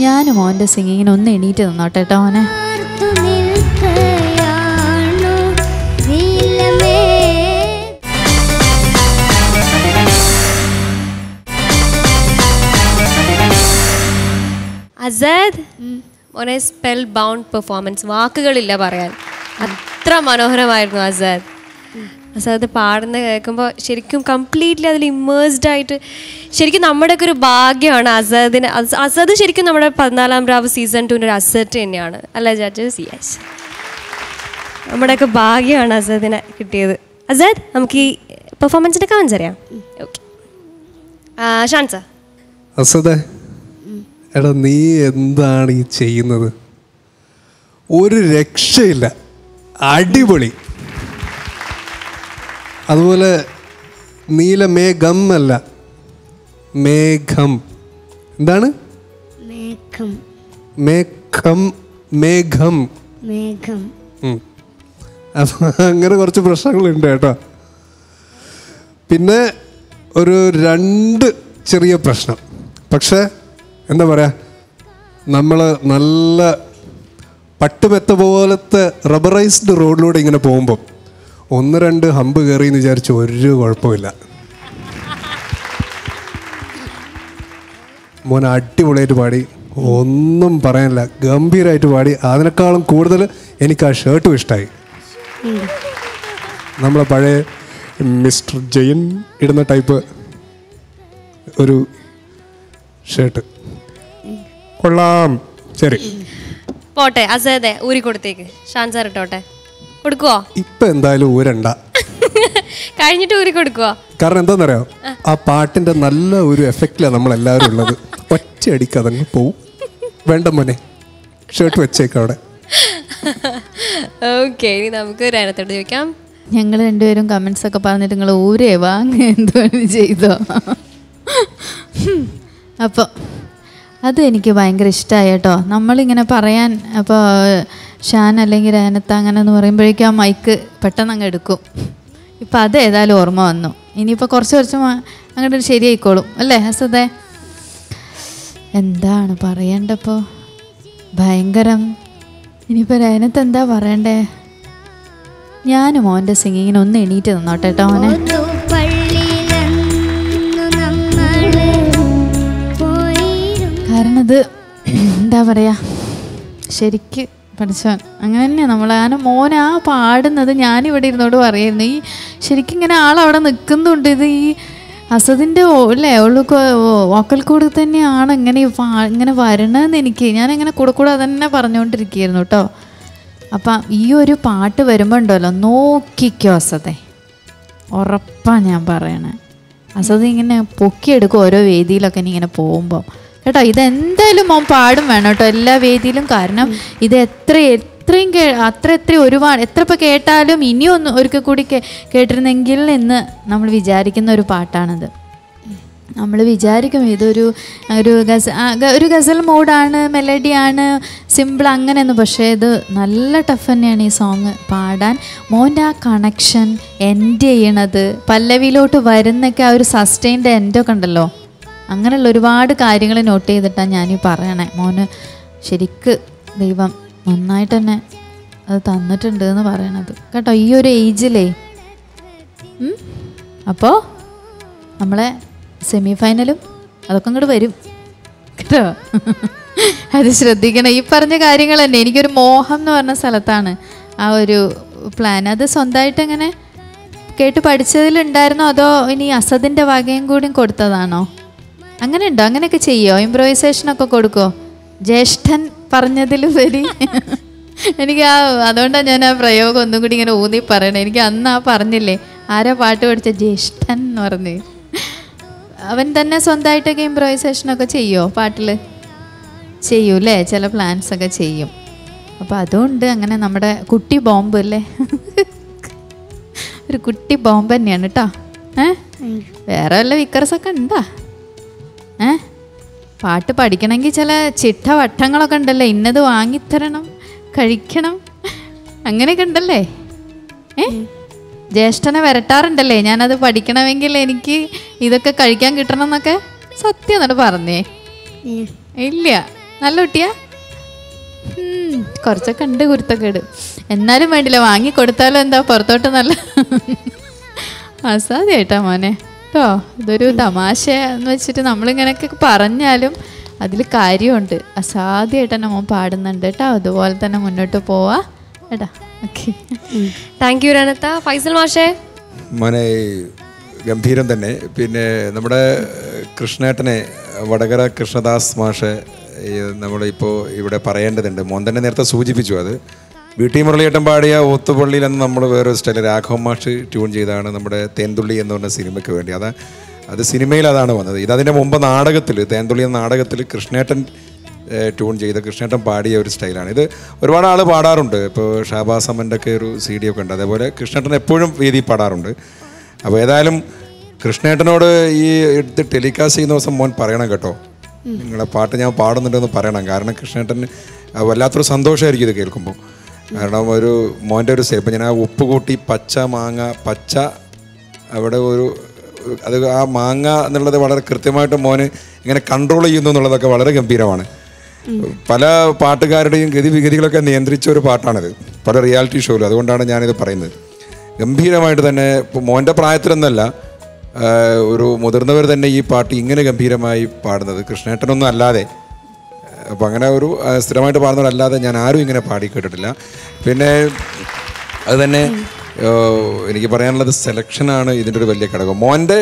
മോന്റെ സിംഗിങ്ങിന് ഒന്ന് എണീറ്റ് നിന്നോട്ടെ കേട്ടോ അസാദ് മോനെ സ്പെൽ ബൗണ്ട് പെർഫോമൻസ് വാക്കുകളില്ല പറയാൻ. അത്ര മനോഹരമായിരുന്നു അസാദ്. അസാദ് പാടുന്ന കേൾക്കുമ്പോൾ ശരിക്കും കംപ്ലീറ്റ്ലി അതിൽ ഇമ്മേഴ്സ്ഡ് ആയിട്ട് ശരിക്കും നമ്മുടെയൊക്കെ ഒരു ഭാഗ്യമാണ് അസാദിന്. അസദ് ശരിക്കും നമ്മുടെ പതിനാലാം രാവ് സീസൺ ടുവിന്റെ ഒരു അസറ്റ് തന്നെയാണ്. അല്ല ജഡ്ജസ് യെസ് നമ്മുടെയൊക്കെ ഭാഗ്യമാണ് അസദിനെ കിട്ടിയത്. അസദ് നമുക്ക് ഈ പെർഫോമൻസിന്റെ കമൻസ് അറിയാം. ഓക്കെ ഷാൻസ അസദേ എടാ നീ എന്താണ് ഈ ചെയ്യുന്നത്? ഒരു രക്ഷയില്ല. അടിപൊളി. അതുപോലെ നീല മേഘം അല്ല. മേഘം എന്താണ്? മേഘം മേഘം മേഘം മേഘം ഉം. അപ്പൊ അങ്ങനെ കുറച്ച് പ്രശ്നങ്ങളുണ്ട് കേട്ടോ. പിന്നെ ഒരു രണ്ട് ചെറിയ പ്രശ്നം. പക്ഷേ എന്താ പറയുക നമ്മൾ നല്ല പട്ടുമെത്ത പോലത്തെ റബ്ബറൈസ്ഡ് റോഡിലൂടെ ഇങ്ങനെ പോകുമ്പം ഒന്ന് രണ്ട് ഹമ്പ് കയറി എന്ന് വിചാരിച്ച് ഒരു കുഴപ്പമില്ല. മോൻ അടിപൊളിയായിട്ട് പാടി. ഒന്നും പറയാനില്ല. ഗംഭീരമായിട്ട് പാടി. അതിനേക്കാളും കൂടുതൽ എനിക്ക് ആ ഷർട്ടും ഇഷ്ടമായി നമ്മളെ പഴയ മിസ്റ്റർ ജയൻ ഇടുന്ന ടൈപ്പ് ഒരു ഷർട്ട്. കൊള്ളാം. ശരി. പോട്ടെ അസേ ഊരി കൊടുത്തേക്ക് ഷാൻസാർ ഇട്ടോട്ടെ. കൊടുക്കുവോ? ഇപ്പൊ എന്തായാലും ഊരണ്ട. കഴിഞ്ഞിട്ട് ഊരി കൊടുക്കുവോ? കാരണം എന്താണെന്നറിയോ ആ. പാട്ടിന്റെ നല്ല ഒരു എഫക്റ്റിലാണ് നമ്മളെല്ലാവരും ഉള്ളത്. ഒറ്റയടിക്ക് അതങ്ങ് പോവും. വേണ്ട മോനെ ഷർട്ട് വെച്ചേക്കവിടെ ഓക്കെ ഇനി നമുക്ക് രേനത്തോട് ചോദിക്കാം. ഞങ്ങൾ രണ്ടുപേരും കമൻസ് ഒക്കെ പറഞ്ഞിട്ട് നിങ്ങൾ ഊരേ വാങ്ങ എന്തുവേണം ചെയ്തോ. അപ്പോൾ അത് എനിക്ക് ഭയങ്കര ഇഷ്ടമായി കേട്ടോ. നമ്മളിങ്ങനെ പറയാൻ അപ്പോൾ ഷാൻ അല്ലെങ്കിൽ രേനത്ത അങ്ങനെ എന്ന് പറയുമ്പോഴേക്കും ആ മൈക്ക് പെട്ടെന്ന് അങ്ങ് എടുക്കും. ഇപ്പം അത് ഏതായാലും ഓർമ്മ വന്നു. ഇനിയിപ്പോൾ കുറച്ച് കുറച്ച് അങ്ങോട്ട് ശരിയായിക്കോളും. അല്ലേ ഹസതേ എന്താണ് പറയണ്ടപ്പോൾ ഭയങ്കരം. ഇനിയിപ്പോൾ രേനത്ത് എന്താ പറയണ്ടേ? ഞാനും മോന്റെ സിംഗിങ്ങിന് ഒന്ന് എണീറ്റ് നിന്നോട്ടെ കേട്ടോ മോനെ. കാരണം ഇത് എന്താ പറയുക ശരിക്ക് പഠിച്ചവൻ അങ്ങനെ തന്നെയാണ് നമ്മൾ ഞാൻ മോൻ ആ പാടുന്നത് ഞാനിവിടെ ഇരുന്നോട് പറയായിരുന്നു ഈ ശരിക്കും ഇങ്ങനെ ആളവിടെ നിൽക്കുന്നുണ്ട് ഇത് ഈ അസദിന്റെ അല്ലേ? ഉള്ളു വോക്കൽ കൂടെ തന്നെയാണ് ഇങ്ങനെ ഇങ്ങനെ വരണമെന്ന് എനിക്ക്. ഞാൻ കൂടെ കൂടെ അതന്നെ പറഞ്ഞുകൊണ്ടിരിക്കുകയായിരുന്നു കേട്ടോ. അപ്പം ഈ ഒരു പാട്ട് വരുമ്പോൾ ഉണ്ടല്ലോ നോക്കിക്കോ അസതെ ഉറപ്പാണ് ഞാൻ പറയണേ. അസത് ഇങ്ങനെ പൊക്കിയെടുക്കും ഓരോ വേദിയിലൊക്കെ ഇനി ഇങ്ങനെ പോകുമ്പോൾ കേട്ടോ ഇതെന്തായാലും മോൻ പാടും വേണം കേട്ടോ എല്ലാ വേദിയിലും കാരണം ഇത് എത്ര എത്രയും കേ അത്ര എത്ര ഒരുപാട് എത്ര ഇപ്പോൾ കേട്ടാലും ഇനിയൊന്ന് ഒരിക്കൽ കൂടി കേട്ടിരുന്നെങ്കിൽ എന്ന് നമ്മൾ വിചാരിക്കുന്ന ഒരു പാട്ടാണിത്. നമ്മൾ വിചാരിക്കും ഇതൊരു ഒരു ഗസ ഒരു ഗസൽ മൂഡാണ് മെലഡിയാണ് സിമ്പിൾ അങ്ങനെയൊന്നും പക്ഷേ ഇത് നല്ല ടഫ് തന്നെയാണ് ഈ സോങ് പാടാൻ. മോന്റെ ആ കണക്ഷൻ എൻഡ് ചെയ്യണത് പല്ലവിയിലോട്ട് വരുന്നൊക്കെ ആ ഒരു സസ്റ്റൈൻഡ് എൻഡൊക്കെ ഉണ്ടല്ലോ. അങ്ങനെയുള്ള ഒരുപാട് കാര്യങ്ങൾ നോട്ട് ചെയ്തിട്ടാണ് ഞാനീ പറയണേ. മോന് ശരിക്ക് ദൈവം നന്നായിട്ട് തന്നെ അത് തന്നിട്ടുണ്ട് എന്ന് പറയണത്. കേട്ടോ ഈ ഒരു ഏജിലേ. അപ്പോൾ നമ്മളെ സെമി ഫൈനലും അതൊക്കെ അങ്ങോട്ട് വരും. കേട്ടോ? അത് ശ്രദ്ധിക്കണം. ഈ പറഞ്ഞ കാര്യങ്ങൾ തന്നെ. എനിക്കൊരു മോഹം എന്ന് പറഞ്ഞ സ്ഥലത്താണ് ആ ഒരു പ്ലാൻ അത് സ്വന്തമായിട്ട് എങ്ങനെ കേട്ട് പഠിച്ചതിലുണ്ടായിരുന്നോ? അതോ ഇനി അസദിന്റെ വകയും കൂടി കൊടുത്തതാണോ? അങ്ങനെ ഉണ്ടോ അങ്ങനെയൊക്കെ ചെയ്യോ? ഒക്കെ കൊടുക്കോ? ജ്യേഷ്ഠൻ പറഞ്ഞതിലുപരി എനിക്ക് ആ അതുകൊണ്ടാണ് ഞാൻ ആ പ്രയോഗം ഒന്നും കൂടി ഇങ്ങനെ ഊന്നി പറയണേ. എനിക്ക് അന്ന് ആ പറഞ്ഞില്ലേ ആരാ പാട്ട് പഠിച്ച ജ്യേഷ്ഠൻ എന്ന് പറഞ്ഞ്. അവൻ തന്നെ സ്വന്തമായിട്ടൊക്കെ ഇമ്പ്രവൈസേഷനൊക്കെ ചെയ്യുമോ പാട്ടിൽ ചെയ്യൂലേ ചില പ്ലാൻസ് ഒക്കെ ചെയ്യും. അപ്പോൾ അതുകൊണ്ട് അങ്ങനെ നമ്മുടെ കുട്ടി ബോംബ് അല്ലേ? ഒരു കുട്ടി ബോംബ് തന്നെയാണ് കേട്ടോ. ഏ? വേറെ വല്ല വിക്കറസൊക്കെ ഉണ്ടാ? ഏ? പാട്ട് പഠിക്കണമെങ്കിൽ ചില ചിട്ട വട്ടങ്ങളൊക്കെ ഉണ്ടല്ലേ? ഇന്നത് വാങ്ങിത്തരണം കഴിക്കണം. അങ്ങനെയൊക്കെ ഉണ്ടല്ലേ? ഏ? ജ്യേഷ്ഠനെ വരട്ടാറുണ്ടല്ലേ? ഞാനത് പഠിക്കണമെങ്കിൽ എനിക്ക് ഇതൊക്കെ കഴിക്കാൻ കിട്ടണം എന്നൊക്കെ സത്യം എന്നിട്ട് പറഞ്ഞേ. ഇല്ല. നല്ല കുട്ടിയാ? കുറച്ചൊക്കെ ഉണ്ട് കുരുത്തക്കേട്. എന്നാലും വേണ്ടില്ല. വാങ്ങി കൊടുത്താലും എന്താ പുറത്തോട്ട് നല്ല അസാധ്യമായിട്ടാ മോനെ. കേട്ടോ ഇതൊരു തമാശ എന്ന് വെച്ചിട്ട് നമ്മളിങ്ങനെയൊക്കെ പറഞ്ഞാലും അതിൽ കാര്യമുണ്ട്. അസാധ്യമായിട്ട് തന്നെ മോൻ പാടുന്നുണ്ട് കേട്ടോ അതുപോലെ തന്നെ മുന്നോട്ട് പോവാ. കേട്ടാ ഓക്കെ. താങ്ക് യു രണത്ത ഫൈസൽ മാഷേ. മോനെ ഗംഭീരം തന്നെ. പിന്നെ നമ്മുടെ കൃഷ്ണേട്ടനെ വടകര കൃഷ്ണദാസ് മാഷ് നമ്മളിപ്പോൾ ഇവിടെ പറയേണ്ടതുണ്ട്. മോൻ തന്നെ നേരത്തെ സൂചിപ്പിച്ചു അത്. വി ടി മുരളിയേട്ടൻ പാടിയ ഓത്തുപള്ളിയിൽ എന്ന് നമ്മൾ വേറൊരു സ്റ്റൈൽ രാഘവ മാഷ് ട്യൂൺ ചെയ്താണ് നമ്മുടെ തേന്തുള്ളി എന്ന് പറഞ്ഞ സിനിമയ്ക്ക് വേണ്ടി. അത് അത് സിനിമയിൽ അതാണ് വന്നത്. ഇത് അതിന്റെ മുമ്പ് നാടകത്തിൽ തേന്തുള്ളി എന്ന നാടകത്തിൽ കൃഷ്ണേട്ടൻ ട്യൂൺ ചെയ്ത കൃഷ്ണേട്ടൻ പാടിയ ഒരു സ്റ്റൈലാണ്. ഇത് ഒരുപാട് ആൾ പാടാറുണ്ട്. ഇപ്പോൾ ഷാബാസ് അമ്മന്റെ ഒക്കെ ഒരു സി ഡി ഒക്കെ ഉണ്ട്. അതേപോലെ കൃഷ്ണേട്ടൻ എപ്പോഴും വേദി പാടാറുണ്ട്. അപ്പോൾ ഏതായാലും കൃഷ്ണേട്ടനോട് ഈ എടുത്ത് ടെലികാസ്റ്റ് ചെയ്യുന്ന ദിവസം മോൻ പറയണം കേട്ടോ. നിങ്ങളെ പാട്ട് ഞാൻ പാടുന്നുണ്ടെന്ന് പറയണം. കാരണം കൃഷ്ണേട്ടൻ വല്ലാത്തൊരു സന്തോഷമായിരിക്കും ഇത് കേൾക്കുമ്പോൾ കാരണം ഒരു മോന്റെ ഒരു സേപ്പ് ഞാൻ ആ ഉപ്പ് കൂട്ടി പച്ച മാങ്ങ പച്ച അവിടെ ഒരു അത് ആ മാങ്ങ എന്നുള്ളത് വളരെ കൃത്യമായിട്ട് മോന് ഇങ്ങനെ കൺട്രോൾ ചെയ്യുന്നു എന്നുള്ളതൊക്കെ വളരെ ഗംഭീരമാണ്. പല പാട്ടുകാരുടെയും ഗതിവിഗതികളൊക്കെ നിയന്ത്രിച്ച ഒരു പാട്ടാണിത് പല റിയാലിറ്റി ഷോയിലും അതുകൊണ്ടാണ് ഞാനിത് പറയുന്നത്. ഗംഭീരമായിട്ട് തന്നെ മോന്റെ പ്രായത്തിലൊന്നല്ല ഒരു മുതിർന്നവർ തന്നെ ഈ പാട്ട് ഇങ്ങനെ ഗംഭീരമായി പാടുന്നത്. കൃഷ്ണേട്ടനൊന്നും അല്ലാതെ അപ്പം അങ്ങനെ ഒരു സ്ഥിരമായിട്ട് പാടുന്നവരല്ലാതെ ഞാൻ ആരും ഇങ്ങനെ പാടി കേട്ടിട്ടില്ല. പിന്നെ അതുതന്നെ എനിക്ക് പറയാനുള്ളത് സെലക്ഷനാണ് ഇതിന്റെ ഒരു വലിയ ഘടകം. മോന്റെ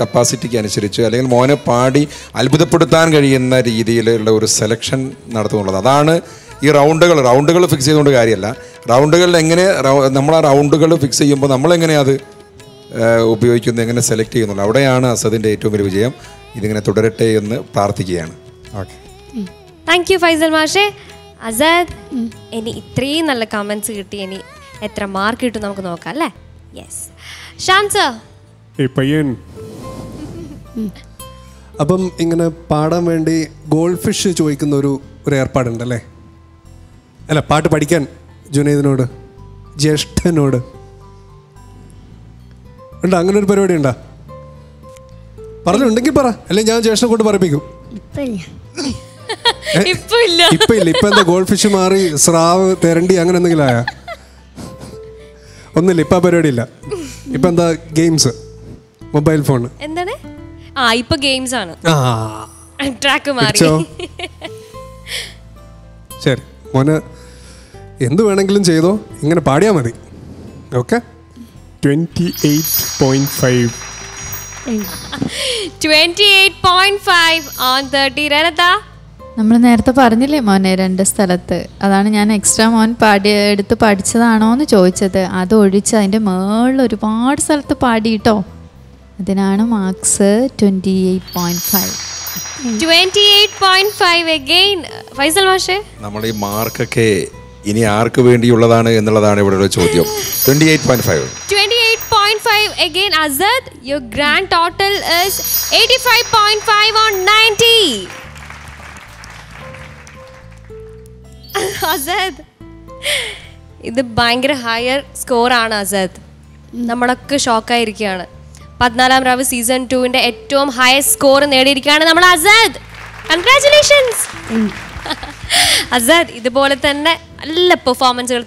കപ്പാസിറ്റിക്ക് അനുസരിച്ച് അല്ലെങ്കിൽ മോനെ പാടി അത്ഭുതപ്പെടുത്താൻ കഴിയുന്ന രീതിയിലുള്ള ഒരു സെലക്ഷൻ നടത്തുന്നുള്ളത്. അതാണ് ഈ റൗണ്ടുകൾ. റൗണ്ടുകൾ ഫിക്സ് ചെയ്തുകൊണ്ട് കാര്യമല്ല. റൗണ്ടുകളിൽ എങ്ങനെ നമ്മൾ ആ റൗണ്ടുകൾ ഫിക്സ് ചെയ്യുമ്പോൾ നമ്മളെങ്ങനെ അത് ഉപയോഗിക്കുന്നു എങ്ങനെ സെലക്ട് ചെയ്യുന്നുള്ളൂ അവിടെയാണ് അസദിന്റെ ഏറ്റവും വലിയ വിജയം. ഇതിങ്ങനെ തുടരട്ടെ എന്ന് പ്രാർത്ഥിക്കുകയാണ്. ഓക്കെ. താങ്ക് യു ഫൈസൽ മാഷേ. അസാദ് ഇനി ഇത്രയും നല്ല കമൻസ് കിട്ടി. ഇനി എത്ര മാർക്ക് കിട്ടും നമുക്ക് നോക്കാം അല്ലേ? യെസ് സർ ഏയ് പയ്യൻ. അപ്പം ഇങ്ങനെ പാടാൻ വേണ്ടി ഗോൾഡ് ഫിഷ് ചോദിക്കുന്ന ഒരു ഒരു ഏർപ്പാടുണ്ടല്ലേ അല്ല? പാട്ട് പഠിക്കാൻ ജുനൈദിനോട് ജ്യേഷ്ഠനോട്. ഉണ്ടോ? അങ്ങനെ ഒരു പരിപാടി ഉണ്ടോ? പറഞ്ഞുണ്ടെങ്കിൽ പറ. അല്ലെങ്കിൽ ഞാൻ ജ്യേഷ്ഠനെ കൊണ്ട് പറയിപ്പിക്കും. ഇപ്പൊ ഇല്ല. ഇപ്പൊ ഇല്ല. ഇപ്പൊ എന്താ ഗോൾഡ് ഫിഷ് മാറി സ്രാവ് തെരണ്ടി അങ്ങനെ എന്തെങ്കിലും ആയാ? ഒന്നുമില്ല ഇപ്പൊ പരിപാടി ഇല്ല. ഇപ്പൊ എന്താ ഗെയിംസ് മൊബൈൽ ഫോൺ എന്താണ്? ആ ഇപ്പൊ ഗെയിംസ് ആണ്. ആ. ട്രാക്ക് മാറി. ശരി. മോന് എന്ത് വേണമെങ്കിലും ചെയ്തോ. ഇങ്ങനെ പാടിയാ മതി. Okay twenty eight point five twenty eight point five on thirty രനത നമ്മൾ നേരത്തെ പറഞ്ഞില്ലേ മോനെ രണ്ട് സ്ഥലത്ത്. അതാണ് ഞാൻ എക്സ്ട്രാ മോൻ പാടി എടുത്ത് പഠിച്ചതാണോ എന്ന് ചോദിച്ചത്. അത് ഒഴിച്ച് അതിന്റെ മേളിൽ ഒരുപാട് സ്ഥലത്ത് പാടിയിട്ടോ? അതിനാണ് marks twenty eight point five twenty eight point five again Faisal മാഷേ. നമ്മൾ ഈ മാർക്കൊക്കെ ഇനി ആർക്ക് വേണ്ടിയുള്ളതാണ് എന്നുള്ളതാണ് ഇവിടെയുള്ള ചോദ്യം. Twenty eight point five 28.5 again Azad. Your grand total is 85.5 on 90 Azad. ഇത് ഭയങ്കര ഹയർ സ്കോറാണ് അസദ്. നമ്മളൊക്കെ ഷോക്കായിരിക്കുകയാണ് പതിനാലാം റാവ് സീസൺ ടുവിന്റെ ഏറ്റവും ഹയസ്റ്റ് സ്കോർ നേടിയിരിക്കുകയാണ് നമ്മൾ അസദ്. കൺഗ്രാറ്റുലേഷൻസ് അസദ് ഇതുപോലെ തന്നെ നല്ല പെർഫോമൻസുകൾ